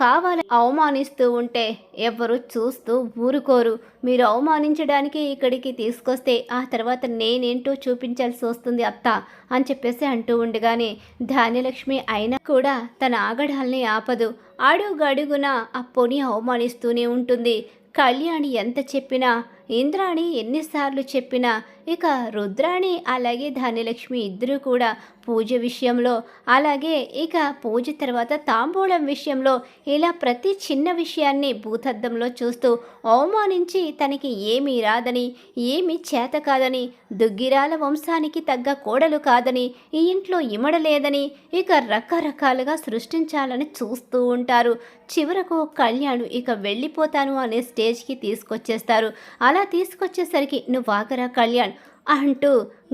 కావాలి అవమానిస్తూ ఉంటే ఎవరు చూస్తూ ఊరుకోరు. మీరు అవమానించడానికి ఇక్కడికి తీసుకొస్తే ఆ తర్వాత నేనేంటో చూపించాల్సి వస్తుంది అత్త అని చెప్పేసి అంటూ ఉండగానే ధాన్యలక్ష్మి అయినా కూడా తన ఆగడాల్ని ఆపదు. అడుగడుగున అప్పుని అవమానిస్తూనే ఉంటుంది. కళ్యాణి ఎంత చెప్పినా ఇంద్రాణి ఎన్నిసార్లు చెప్పినా ఇక రుద్రాణి అలాగే ధాన్యలక్ష్మి ఇద్దరూ కూడా పూజ విషయంలో అలాగే ఇక పూజ తర్వాత తాంబూలం విషయంలో ఇలా ప్రతి చిన్న విషయాన్ని భూతద్దంలో చూస్తూ అవమానించి తనకి ఏమీ రాదని ఏమీ చేత కాదని దుగ్గిరాల వంశానికి తగ్గ కోడలు కాదని ఈ ఇంట్లో ఇమడలేదని ఇక రకరకాలుగా సృష్టించాలని చూస్తూ ఉంటారు. చివరకు కళ్యాణ్ ఇక వెళ్ళిపోతాను అనే స్టేజ్కి తీసుకొచ్చేస్తారు. అలా తీసుకొచ్చేసరికి నువ్వు ఆగరా కళ్యాణ్ అంటూ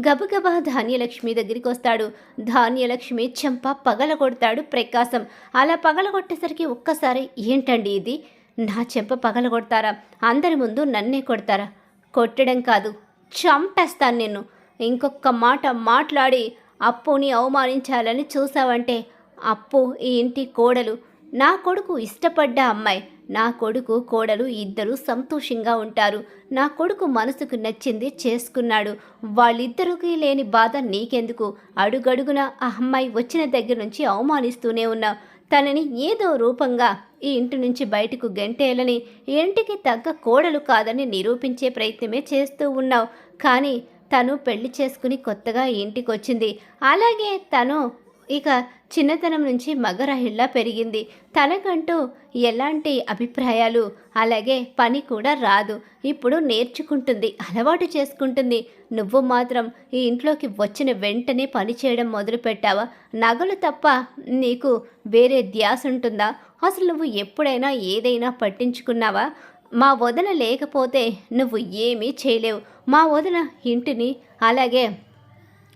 గబగబా ధాన్యలక్ష్మి దగ్గరికి వస్తాడు. ధాన్యలక్ష్మి చెంప పగల కొడతాడు ప్రకాశం. అలా పగల కొట్టేసరికి ఒక్కసారి ఏంటండి ఇది? నా చెంప పగల కొడతారా? అందరి ముందు నన్నే కొడతారా? కొట్టడం కాదు చంపేస్తాను నేను ఇంకొక మాట మాట్లాడి అప్పుని అవమానించాలని చూసావంటే అప్పు ఈ ఇంటి కోడలు నా కొడుకు ఇష్టపడ్డ అమ్మాయి. నా కొడుకు కోడలు ఇద్దరు సంతోషంగా ఉంటారు. నా కొడుకు మనసుకు నచ్చింది చేసుకున్నాడు. వాళ్ళిద్దరికీ లేని బాధ నీకెందుకు? అడుగడుగున ఆ అమ్మాయి వచ్చిన దగ్గర నుంచి అవమానిస్తూనే ఉన్నావు తనని ఏదో రూపంగా ఈ ఇంటి నుంచి బయటకు గెంటేయాలని ఇంటికి తగ్గ కోడలు కాదని నిరూపించే ప్రయత్నమే చేస్తూ ఉన్నావు. కానీ తను పెళ్ళి చేసుకుని కొత్తగా ఇంటికి వచ్చింది అలాగే తను ఇక చిన్నతనం నుంచి మగరహిల్లా పెరిగింది. తనకంటూ ఎలాంటి అభిప్రాయాలు అలాగే పని కూడా రాదు. ఇప్పుడు నేర్చుకుంటుంది అలవాటు చేసుకుంటుంది. నువ్వు మాత్రం ఈ ఇంట్లోకి వచ్చిన వెంటనే పని చేయడం మొదలుపెట్టావా? నగలు తప్ప నీకు వేరే ధ్యాస ఉంటుందా? అసలు నువ్వు ఎప్పుడైనా ఏదైనా పట్టించుకున్నావా? మా వదన లేకపోతే నువ్వు ఏమీ చేయలేవు. మా వదన ఇంటిని అలాగే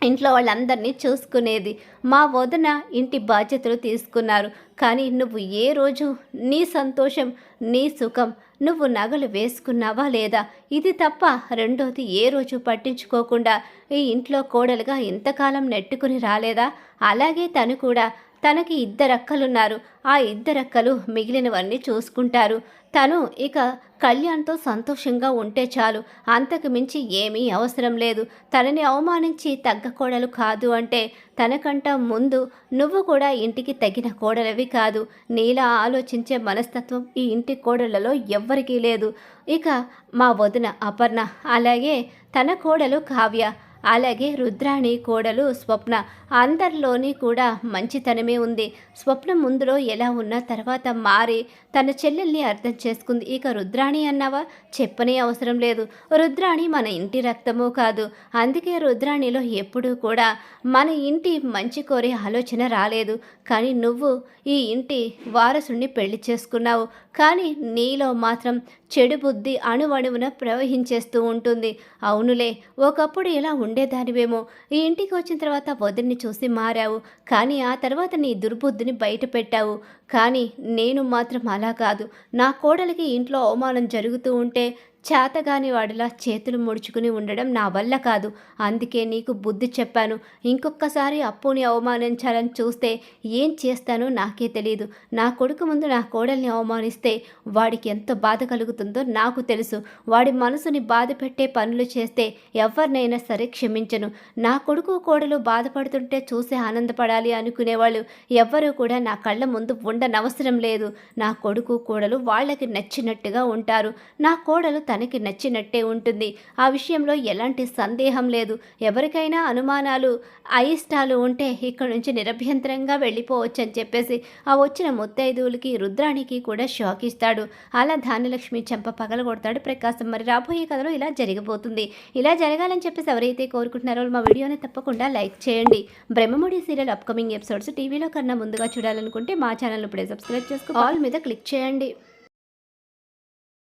ఇంట్లో వాళ్ళందరినీ చూసుకునేది. మా వదిన ఇంటి బాధ్యతలు తీసుకున్నారు. కానీ నువ్వు ఏ రోజు నీ సంతోషం నీ సుఖం నువ్వు నగలు వేసుకున్నావా లేదా? ఇది తప్ప రెండోది ఏ రోజు పట్టించుకోకుండా ఈ ఇంట్లో కోడలుగా ఇంతకాలం నెట్టుకుని రాలేదా? అలాగే తను కూడా తనకి ఇద్దరక్కలున్నారు. ఆ ఇద్దరక్కలు మిగిలినవన్నీ చూసుకుంటారు. తను ఇక కళ్యాణ్తో సంతోషంగా ఉంటే చాలు. అంతకు మించి ఏమీ అవసరం లేదు. తనని అవమానించి తగ్గ కోడలు కాదు అంటే తనకంట ముందు నువ్వు కూడా ఇంటికి తగిన కోడలవి కాదు. నీలా ఆలోచించే మనస్తత్వం ఈ ఇంటి కోడలలో ఎవ్వరికీ లేదు. ఇక మా వదిన అపర్ణ అలాగే తన కోడలు కావ్య. అలాగే రుద్రాణి కోడలు స్వప్న అందరిలోని కూడా మంచితనమే ఉంది. స్వప్న ముందులో ఎలా ఉన్నా తర్వాత మారి తన చెల్లెల్ని అర్థం చేసుకుంది. ఇక రుద్రాణి అన్నావా? చెప్పనే అవసరం లేదు. రుద్రాణి మన ఇంటి రక్తము కాదు. అందుకే రుద్రాణిలో ఎప్పుడూ కూడా మన ఇంటి మంచి కోరే ఆలోచన రాలేదు. కానీ నువ్వు ఈ ఇంటి వారసుని పెళ్ళి చేసుకున్నావు. కానీ నీలో మాత్రం చెడు బుద్ధి అణువణువున ప్రవహించేస్తూ ఉంటుంది. అవునులే ఒకప్పుడు ఇలా ఉండేదానివేమో. ఈ ఇంటికి వచ్చిన తర్వాత వదిలిని చూసి మారావు. కానీ ఆ తర్వాత నీ దుర్బుద్ధిని బయట పెట్టావు కానీ నేను మాత్రం అలా కాదు. నా కోడలికి ఇంట్లో అవమానం జరుగుతూ ఉంటే చేతగాని వాడిలా చేతులు ముడుచుకుని ఉండడం నా వల్ల కాదు. అందుకే నీకు బుద్ధి చెప్పాను. ఇంకొకసారి అప్పుని అవమానించాలని చూస్తే ఏం చేస్తానో నాకే తెలియదు నా కొడుకు ముందు నా కోడల్ని అవమానిస్తే వాడికి ఎంత బాధ కలుగుతుందో నాకు తెలుసు. వాడి మనసుని బాధ పెట్టే పనులు చేస్తే ఎవరినైనా సరే క్షమించను. నా కొడుకు కోడలు బాధపడుతుంటే చూసి ఆనందపడాలి అనుకునేవాళ్ళు ఎవ్వరూ కూడా నా కళ్ళ ముందు ఉండనవసరం లేదు. నా కొడుకు కోడలు వాళ్ళకి నచ్చినట్టుగా ఉంటారు. నా కోడలు తనకి నచ్చినట్టే ఉంటుంది. ఆ విషయంలో ఎలాంటి సందేహం లేదు. ఎవరికైనా అనుమానాలు అయిష్టాలు ఉంటే ఇక్కడ నుంచి నిరభ్యంతరంగా వెళ్ళిపోవచ్చు అని చెప్పేసి ఆ వచ్చిన ముత్తైదువులకి రుద్రానికి కూడా షాక్ ఇస్తాడు. అలా ధాన్యలక్ష్మి చెంప పగలగొడతాడు ప్రకాశం. మరి రాబోయే కథలో ఇలా జరిగిపోతుంది. ఇలా జరగాలని చెప్పేసి ఎవరైతే కోరుకుంటున్నారో మా వీడియోని తప్పకుండా లైక్ చేయండి. బ్రహ్మముడి సీరియల్ అప్కమింగ్ ఎపిసోడ్స్ టీవీలో కన్నా ముందుగా చూడాలనుకుంటే మా ఛానల్ ఇప్పుడే సబ్స్క్రైబ్ చేసుకో. ఆల్ మీద క్లిక్ చేయండి.